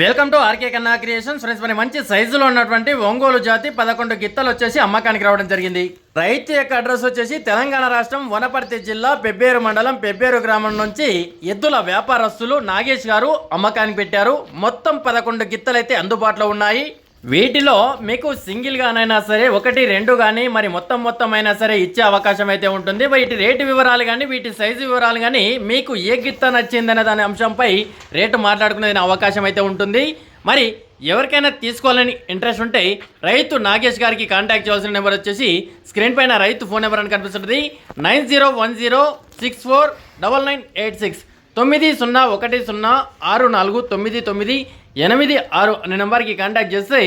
Welcome to RK Kanna creations friends మరి మంచి సైజులో ఉన్నటువంటి ఒంగోలు జాతి పదకొండు గిత్తలు వచ్చేసి అమ్మకానికి రావడం జరిగింది. రైతు యొక్క అడ్రస్ వచ్చేసి తెలంగాణ రాష్ట్రం వనపర్తి జిల్లా పెబ్బేరు మండలం పెబ్బేరు గ్రామం నుంచి ఎద్దుల వ్యాపారస్తులు నాగేష్ గారు అమ్మకానికి పెట్టారు. మొత్తం పదకొండు గిత్తలైతే అందుబాటులో ఉన్నాయి. వీటిలో మీకు సింగిల్ గానైనా సరే ఒకటి రెండు కానీ మరి మొత్తం మొత్తం అయినా సరే ఇచ్చే అవకాశం అయితే ఉంటుంది. వీటి రేటు వివరాలు కానీ వీటి సైజు వివరాలు కానీ మీకు ఏ గిత్త నచ్చిందనే దాని అంశంపై రేటు మాట్లాడుకునే అవకాశం అయితే ఉంటుంది. మరి ఎవరికైనా తీసుకోవాలని ఇంట్రెస్ట్ ఉంటే రైతు నాగేష్ గారికి కాంటాక్ట్ చేయాల్సిన నెంబర్ వచ్చేసి స్క్రీన్ పైన రైతు ఫోన్ నెంబర్ అని కనిపిస్తుంది nine zero one zero six four double nine eight six. తొమ్మిది సున్నా ఒకటి సున్నా ఆరు నాలుగు తొమ్మిది తొమ్మిది ఎనిమిది ఆరు అనే నెంబర్కి కాంటాక్ట్ చేస్తే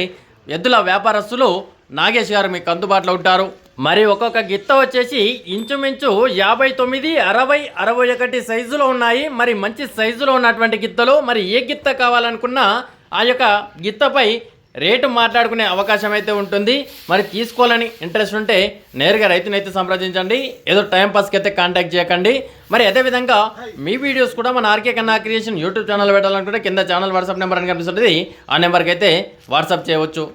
ఎద్దుల వ్యాపారస్తులు నాగేష్ గారు మీకు అందుబాటులో ఉంటారు. మరి ఒక్కొక్క గిత్త వచ్చేసి ఇంచుమించు యాభై తొమ్మిది అరవై అరవై ఒకటి సైజులో ఉన్నాయి. మరి మంచి సైజులో ఉన్నటువంటి గిత్తలు మరి ఏ గిత్త కావాలనుకున్నా ఆ యొక్క గిత్తపై రేటు మాట్లాడుకునే అవకాశం అయితే ఉంటుంది. మరి తీసుకోవాలని ఇంట్రెస్ట్ ఉంటే నేరుగా రైతునైతే సంప్రదించండి. ఏదో టైం పాస్కి అయితే కాంటాక్ట్ చేయకండి. మరి అదేవిధంగా మీ వీడియోస్ కూడా మన ఆర్కే కన్నా క్రియేషన్ యూట్యూబ్ ఛానల్ పెట్టాలనుకుంటే కింద ఛానల్ వాట్సాప్ నెంబర్ అని కనిపిస్తుంది ఆ నెంబర్కి అయితే వాట్సాప్ చేయవచ్చు.